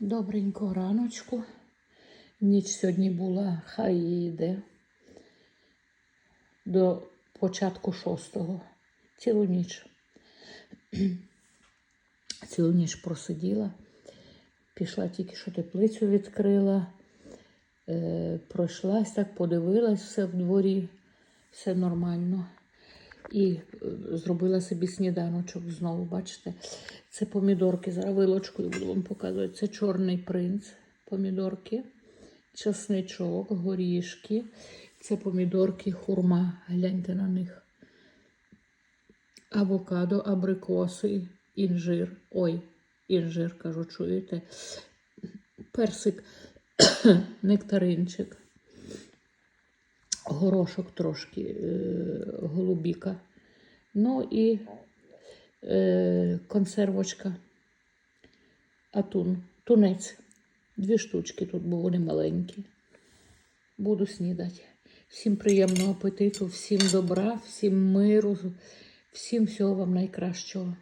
Добренько раночку. Ніч сьогодні була, хай йде до початку шостого. Цілу ніч. Цілу ніч просиділа. Пішла тільки що теплицю відкрила. Е, пройшлась так, подивилась все в дворі, все нормально. І е, зробила собі сніданочок знову, бачите? Це помідорки. Зараз вилочкою буду вам показувати. Це чорний принц, помідорки, чесничок, горішки. Це помідорки, хурма. Гляньте на них. Авокадо, абрикоси, інжир. Ой, інжир, кажу, чуєте? Персик, нектаринчик горошок трошки, е, голубіка. Ну і е, консервочка, атун, тунець. Дві штучки тут, бо вони маленькі. Буду снідати. Всім приємного апетиту, всім добра, всім миру, всім всього вам найкращого.